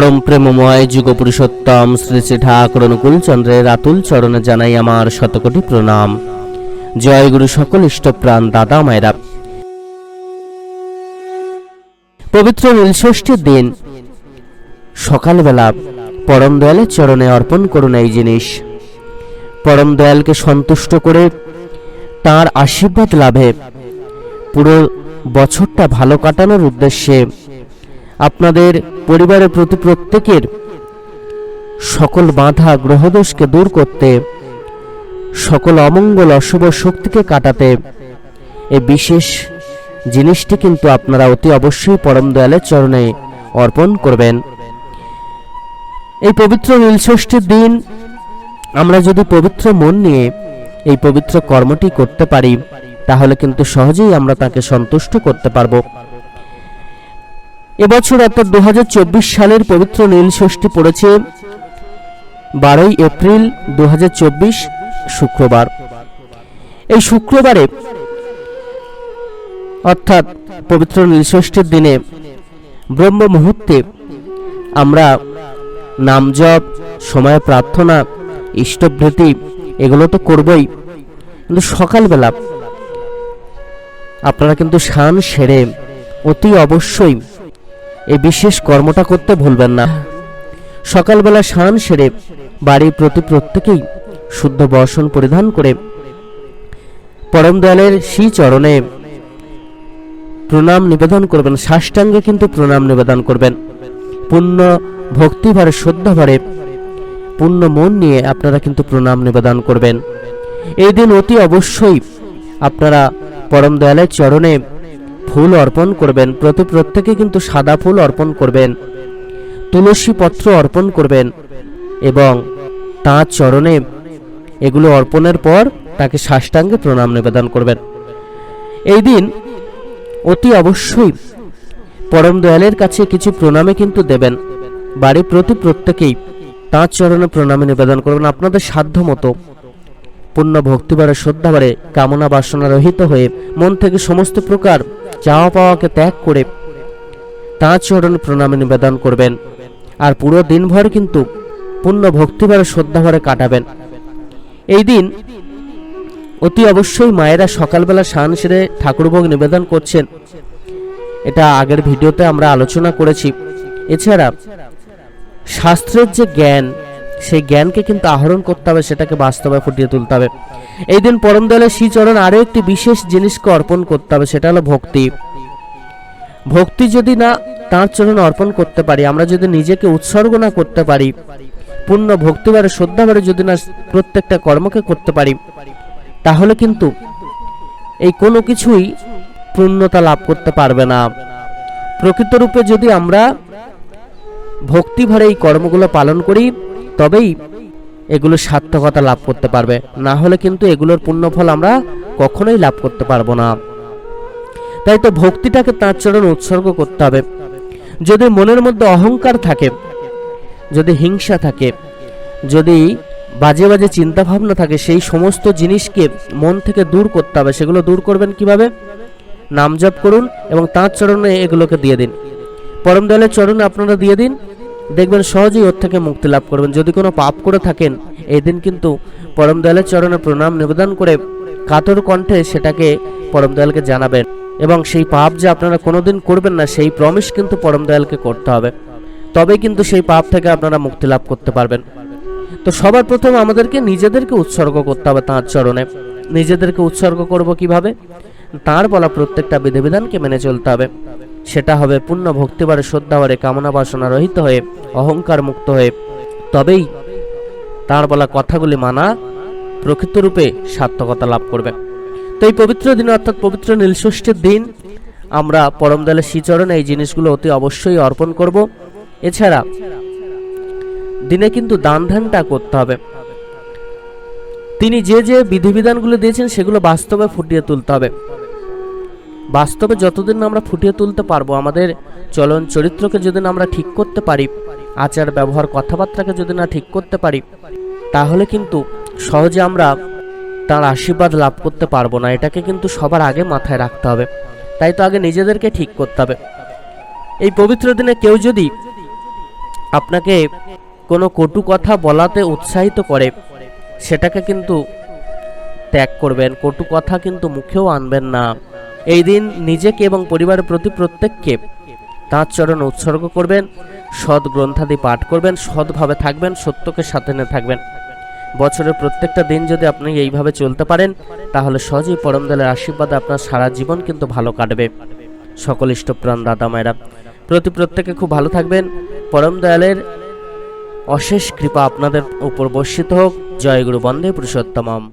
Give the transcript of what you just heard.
পরম প্রেমময় যুগ পুরুষোত্তম শ্রী শ্রী ঠাকুর অনুকূল চন্দ্রের আতুল চরণে জানাই আমার শতকোটি প্রণাম। জয় গুরু সকল ইষ্টপ্রাণ দাদা মায়েরা। পবিত্র নীলষষ্ঠীর দিন সকালবেলা পরম দয়ালের চরণে অর্পণ করুন এই জিনিস। পরম দয়ালকে সন্তুষ্ট করে তার আশীর্বাদ লাভে পুরো বছরটা ভালো কাটানোর উদ্দেশ্যে আপনাদের পরিবারের প্রতি প্রত্যেকের সকল বাধা গ্রহদোষকে দূর করতে, সকল অমঙ্গল অশুভ শক্তিকে কাটাতে এই বিশেষ জিনিসটি কিন্তু আপনারা অতি অবশ্যই পরম দয়ালের চরণে অর্পণ করবেন। এই পবিত্র নীলষষ্ঠীর দিন আমরা যদি পবিত্র মন নিয়ে এই পবিত্র কর্মটি করতে পারি, তাহলে কিন্তু সহজেই আমরা তাকে সন্তুষ্ট করতে পারব। এবছর অর্থাৎ দু হাজার চব্বিশ সালের পবিত্র নীল ষষ্ঠী পড়েছে বারোই এপ্রিল দু হাজার চব্বিশ শুক্রবার। এই শুক্রবারে অর্থাৎ পবিত্র নীল ষষ্ঠীর দিনে ব্রহ্ম মুহূর্তে আমরা নামজপ সময় প্রার্থনা ইষ্টভৃতি এগুলো তো করবই। কিন্তু সকালবেলা আপনারা কিন্তু স্নান সেরে অতি অবশ্যই এই বিশেষ কর্মটা করতে ভুলবেন না। সকালবেলা স্নান সেরে বাড়ির প্রতি প্রত্যেকেই শুদ্ধ বর্ষণ পরিধান করে পরম দয়ালের শ্রী চরণে প্রণাম নিবেদন করবেন। সাষ্টাঙ্গে কিন্তু প্রণাম নিবেদন করবেন। পূর্ণ ভক্তিভারে, শ্রদ্ধাভরে, পূর্ণ মন নিয়ে আপনারা কিন্তু প্রণাম নিবেদন করবেন। এই দিন অতি অবশ্যই আপনারা পরম দয়ালের চরণে ফুল অর্পণ করবেন। প্রতি প্রত্যেকে কিন্তু সাদা ফুল অর্পণ করবেন। তুলসী পত্র অর্পণ করবেন এবং তাঁর চরণে এগুলো অর্পণের পর তাকে সাষ্টাঙ্গে প্রণাম নিবেদন করবেন। এই দিন অতি অবশ্যই পরম দয়ালের কাছে কিছু প্রণামে কিন্তু দেবেন। বাড়ি প্রতি প্রত্যেকেই তাঁর চরণে প্রণামে নিবেদন করবেন। আপনাদের সাধ্য মতো পূর্ণ ভক্তিবারে শ্রদ্ধাবারে কামনা বাসনা রহিত হয়ে মন থেকে সমস্ত প্রকার চাওয়া পাওয়াকে ত্যাগ করে তাঁর চরণে প্রণামে নিবেদন করবেন। আর পুরো দিনভর কিন্তু পূর্ণ ভক্তিবারে শ্রদ্ধাভরে কাটাবেন। এই দিন অতি অবশ্যই মায়েরা সকালবেলা স্নান সেরে ঠাকুরভোগ নিবেদন করছেন। এটা আগের ভিডিওতে আমরা আলোচনা করেছি। এছাড়া শাস্ত্রের যে জ্ঞান সেই জ্ঞানকে কিন্তু আহরণ করতে হবে, সেটাকে বাস্তবে ফুটিয়ে তুলতে হবে। এই দিন পরম দয়ালের শ্রীচরণ আরও একটি বিশেষ জিনিসকে অর্পণ করতে হবে, সেটা হলো ভক্তি। ভক্তি যদি না তাঁর চরণ অর্পণ করতে পারি, আমরা যদি নিজেকে উৎসর্গ না করতে পারি, পূর্ণ ভক্তিবারে শ্রদ্ধাবারে যদি না প্রত্যেকটা কর্মকে করতে পারি, তাহলে কিন্তু এই কোনো কিছুই পূর্ণতা লাভ করতে পারবে না। প্রকৃতরূপে যদি আমরা ভক্তিভরে এই কর্মগুলো পালন করি তবেই এগুলো সার্থকতা লাভ করতে পারবে। না হলে কিন্তু এগুলোর পুণ্যফল আমরা কখনোই লাভ করতে পারব না। তাই তো ভক্তিটাকে তাঁর চরণ উৎসর্গ করতে হবে। যদি মনের মধ্যে অহংকার থাকে, যদি হিংসা থাকে, যদি বাজে বাজে চিন্তা ভাবনা থাকে, সেই সমস্ত জিনিসকে মন থেকে দূর করতে হবে। সেগুলো দূর করবেন কীভাবে? নাম জপ করুন এবং তাঁর চরণে এগুলোকে দিয়ে দিন। পরম দয়ালের চরণে আপনারা দিয়ে দিন। দেখবেন সহজেই ওর থেকে মুক্তি লাভ করবেন। যদি কোনো পাপ করে থাকেন এই দিন কিন্তু পরম দয়ালের চরণে প্রণাম, নিবেদন করে কাতর কণ্ঠে সেটাকে পরম দয়ালকে জানাবেন। এবং সেই পাপ যে আপনারা কোনোদিন করবেন না, সেই প্রমিস কিন্তু পরম দয়ালকে করতে হবে। তবেই কিন্তু সেই পাপ থেকে আপনারা মুক্তি লাভ করতে পারবেন। তো সবার প্রথম আমাদেরকে নিজেদেরকে উৎসর্গ করতে হবে তাঁর চরণে। নিজেদেরকে উৎসর্গ করব কীভাবে? তার বলা প্রত্যেকটা বিধিবিধানকে মেনে চলতে হবে। সেটা হবে পূর্ণ ভক্তিবারে শ্রদ্ধাবারে কামনা বাসনা রহিত হয়ে অহংকার মুক্ত হয়ে। তবেই তার বলা কথাগুলি মানা প্রকৃতরূপে সার্থকতা লাভ করবে। তো এই পবিত্র দিন অর্থাৎ পবিত্র নীলষষ্ঠীর দিন, আমরা পরম দলের শ্রীচরণে এই জিনিসগুলো অতি অবশ্যই অর্পণ করব। এছাড়া দিনে কিন্তু দান ধ্যানটা করতে হবে। তিনি যে যে বিধিবিধানগুলো দিয়েছেন সেগুলো বাস্তবে ফুটিয়ে তুলতে হবে। বাস্তবে যতদিন না আমরা ফুটিয়ে তুলতে পারব, আমাদের চলন চরিত্রকে যদি না আমরা ঠিক করতে পারি, আচার, ব্যবহার, কথাবার্তাকে যদি না ঠিক করতে পারি, তাহলে কিন্তু সহজে আমরা তার আশীর্বাদ লাভ করতে পারব না। এটাকে কিন্তু সবার আগে মাথায় রাখতে হবে। তাই তো আগে নিজেদেরকে ঠিক করতে হবে। এই পবিত্র দিনে কেউ যদি আপনাকে কোনো কটু কথা বলাতে উৎসাহিত করে, সেটাকে কিন্তু ত্যাগ করবেন। কটু কথা কিন্তু মুখেও আনবেন না। এই দিন নিজেকে এবং পরিবারের প্রতি প্রত্যেককে তাঁর চরণ উৎসর্গ করবেন, সৎ গ্রন্থাদি পাঠ করবেন, সৎভাবে থাকবেন, সত্যকে সাথে নিয়ে থাকবেন। বছরের প্রত্যেকটা দিন যদি আপনি এইভাবে চলতে পারেন, তাহলে সহজেই পরম দলের আশীর্বাদে আপনার সারা জীবন কিন্তু ভালো কাটবে। সকল ইষ্টপ্রাণ দাদা মায়েরা, প্রতি প্রত্যেকে খুব ভালো থাকবেন। পরম দয়ালের অশেষ কৃপা আপনাদের উপর বর্ষিত হোক। জয় গুরু বন্দে পুরুষোত্তমম।